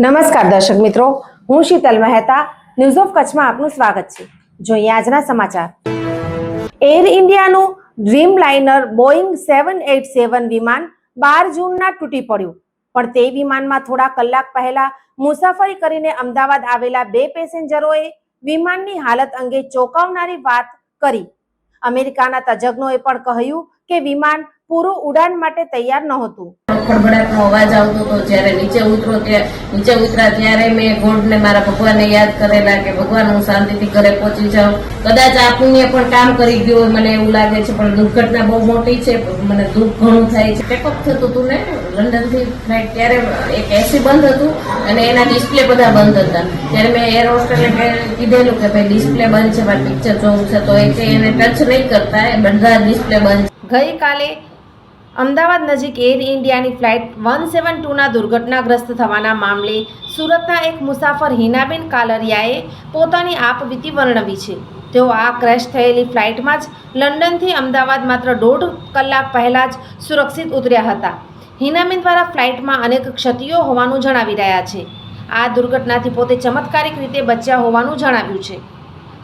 નમસ્કાર દર્શક મિત્રો, હું શીતલ મહેતા ન્યૂઝ ઓફ કચ્છમાં આપનું સ્વાગત છે. જોઈએ આજના સમાચાર. Air ઇન્ડિયાનું dreamliner Boeing seven eight seven વિમાન બાર જૂનના તૂટી પડ્યું. પણ તે વિમાનમાં થોડા કલાક પહેલા મુસાફરી કરીને અમદાવાદ આવેલા બે પેસેન્જરોએ વિમાનની હાલત અંગે ચોંકાવનારી વાત કરી. અમેરિકાના તજજ્ઞોએ પણ કહ્યું કે વિમાન પૂરું ઉડાન માટે તૈયાર નહોતું. ખડબડાટનો અવાજ આવતો હતો જ્યારે નીચે ઉતરો ત્યારે નીચે ઉતરા ત્યારે મેં ગોડને મારા ભગવાનને યાદ કરેલા કે ભગવાન હું શાંતિથી ઘરે પહોંચી જાઉં. કદાચ આ પુણ્ય પણ કામ કરી ગયું હોય, મને એવું લાગે છે, પણ દુર્ઘટના બહુ મોટી છે, મને દુઃખ ઘણું થાય છે. ટેકઅપ થતું હતું ને, લંડનથી ફ્લાઇટ ત્યારે એક એસી બંધ હતું અને એના ડિસ્પ્લે બધા બંધ હતા. ત્યારે મેં એર હોસ્ટેલે કીધેલું કે ભાઈ ડિસ્પ્લે બંધ છે, મારે પિક્ચર જોવું છે, તો એ એને ટચ નહીં કરતા બધા ડિસ્પ્લે બંધ ગઈકાલે અમદાવાદ નજીક એર ઇન્ડિયાની ફ્લાઇટ વન સેવન ટુના દુર્ઘટનાગ્રસ્ત થવાના મામલે સુરતના એક મુસાફર હિનાબેન કાલરિયાએ પોતાની આપવીતી વર્ણવી છે. તેઓ આ ક્રેશ થયેલી ફ્લાઇટમાં જ લંડનથી અમદાવાદ માત્ર દોઢ કલાક પહેલાં જ સુરક્ષિત ઉતર્યા હતા. હિનાબેન દ્વારા ફ્લાઇટમાં અનેક ક્ષતિઓ હોવાનું જણાવી રહ્યા છે. આ દુર્ઘટનાથી પોતે ચમત્કારિક રીતે બચ્યા હોવાનું જણાવ્યું છે.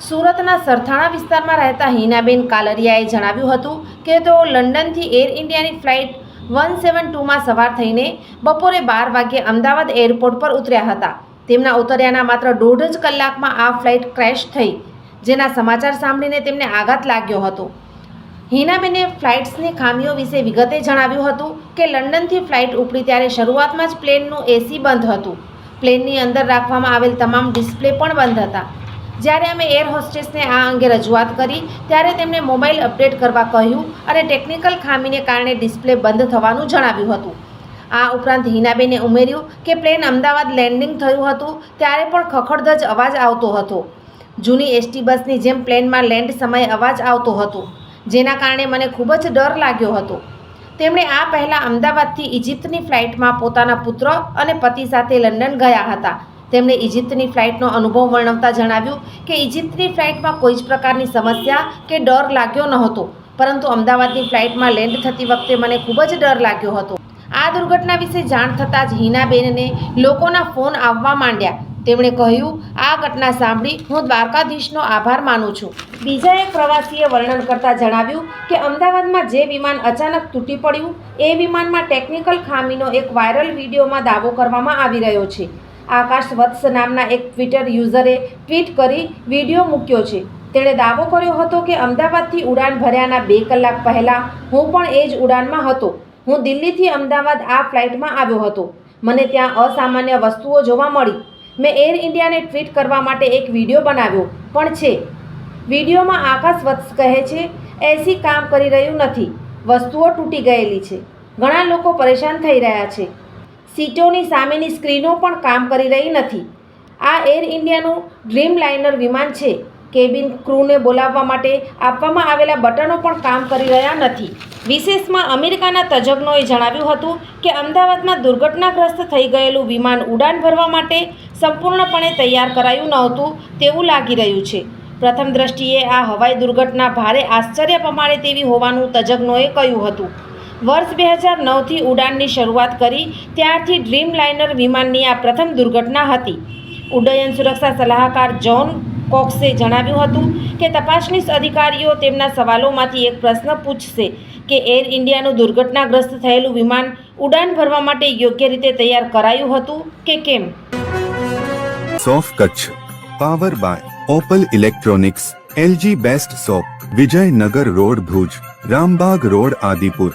સુરતના સરથાણા વિસ્તારમાં રહેતા હિનાબેન કાલરિયાએ જણાવ્યું હતું કે તેઓ લંડનથી એર ઇન્ડિયાની ફ્લાઇટ વન સેવન ટુમાં સવાર થઈને બપોરે બાર વાગ્યે અમદાવાદ એરપોર્ટ પર ઉતર્યા હતા. તેમના ઉતર્યાના માત્ર દોઢ જ કલાકમાં આ ફ્લાઇટ ક્રેશ થઈ, જેના સમાચાર સાંભળીને તેમને આઘાત લાગ્યો હતો. હિનાબેને ફ્લાઇટ્સની ખામીઓ વિશે વિગતે જણાવ્યું હતું કે લંડનથી ફ્લાઇટ ઉપડી ત્યારે શરૂઆતમાં જ પ્લેનનું એસી બંધ હતું. પ્લેનની અંદર રાખવામાં આવેલ તમામ ડિસ્પ્લે પણ બંધ હતા. જ્યારે અમે એર હોસ્ટેસને આ અંગે રજૂઆત કરી, ત્યારે તેમણે મોબાઈલ અપડેટ કરવા કહ્યું અને ટેકનિકલ ખામીને કારણે ડિસ્પ્લે બંધ થવાનું જણાવ્યું હતું. આ ઉપરાંત હિનાબેને ઉમેર્યું કે પ્લેન અમદાવાદ લેન્ડિંગ થયું હતું, ત્યારે પણ ખખડધજ અવાજ આવતો હતો. જૂની એસટી બસની જેમ પ્લેનમાં લેન્ડ સમયે અવાજ આવતો હતો, જેના કારણે મને ખૂબ જ ડર લાગ્યો હતો. તેમણે આ પહેલાં અમદાવાદથી ઇજિપ્તની ફ્લાઇટમાં પોતાના પુત્ર અને પતિ સાથે લંડન ગયા હતા. તેમણે ઇજિપ્તની ફ્લાઇટનો અનુભવ વર્ણવતા જણાવ્યું કે ઇજિપ્તની ફ્લાઇટમાં કોઈ જ પ્રકારની સમસ્યા કે ડર લાગ્યો નહોતો પરંતુ અમદાવાદની ફ્લાઇટમાં લેન્ડ થતી વખતે મને ખૂબ જ ડર લાગ્યો હતો. આ દુર્ઘટના વિશે જાણ થતાં જ હિનાબેનને લોકોના ફોન આવવા માંડ્યા. તેમણે કહ્યું, આ ઘટના સાંભળી હું દ્વારકાધીશનો આભાર માનું છું. બીજા એક પ્રવાસીએ વર્ણન કરતા જણાવ્યું કે અમદાવાદમાં જે વિમાન અચાનક તૂટી પડ્યું, એ વિમાનમાં ટેકનિકલ ખામીનો એક વાયરલ વિડીયોમાં દાવો કરવામાં આવી રહ્યો છે. આકાશ વત્સ નામના એક ટ્વિટર યુઝરે ટ્વીટ કરી વીડિયો મૂક્યો છે. તેણે દાવો કર્યો હતો કે અમદાવાદથી ઉડાન ભર્યાના બે કલાક પહેલાં હું પણ એ જ ઉડાનમાં હતો. હું દિલ્હીથી અમદાવાદ આ ફ્લાઇટમાં આવ્યો હતો. મને ત્યાં અસામાન્ય વસ્તુઓ જોવા મળી. મેં એર ઇન્ડિયાને ટ્વીટ કરવા માટે એક વીડિયો બનાવ્યો, પણ છે. વિડીયોમાં આકાશ વત્સ કહે છે, એસી કામ કરી રહ્યું નથી. વસ્તુઓ તૂટી ગયેલી છે. ઘણા લોકો પરેશાન થઈ રહ્યા છે. સીટોની સામેની સ્ક્રીનો પણ કામ કરી રહી નથી. આ એર ઇન્ડિયાનું ડ્રીમ લાઇનર વિમાન છે. કેબિન ક્રૂને બોલાવવા માટે આપવામાં આવેલા બટનો પણ કામ કરી રહ્યા નથી. વિશેષમાં અમેરિકાના તજજ્ઞોએ જણાવ્યું હતું કે અમદાવાદમાં દુર્ઘટનાગ્રસ્ત થઈ ગયેલું વિમાન ઉડાન ભરવા માટે સંપૂર્ણપણે તૈયાર કરાયું નહોતું તેવું લાગી રહ્યું છે. પ્રથમ દ્રષ્ટિએ આ હવાઈ દુર્ઘટના ભારે આશ્ચર્ય પમાડે તેવી હોવાનું તજજ્ઞોએ કહ્યું હતું. વર્ષ બે હજાર નવથી ઉડાનની શરૂઆત કરી, ત્યારથી ડ્રીમ લાઇનર વિમાનની આ પ્રથમ દુર્ઘટના હતી. ઉડ્ડયન સુરક્ષા સલાહકાર જોન કોક્સે જણાવ્યું હતું કે તપાસનીસ અધિકારીઓ તેમના સવાલોમાંથી એક પ્રશ્ન પૂછશે કે એર ઇન્ડિયાનું દુર્ઘટનાગ્રસ્ત થયેલું વિમાન ઉડાન ભરવા માટે યોગ્ય રીતે તૈયાર કરાયું હતું કે કેમ? સોફ Kutch, power by Opal electronics, LG best shop Vijaynagar road Bhuj, Rambag road Adipur.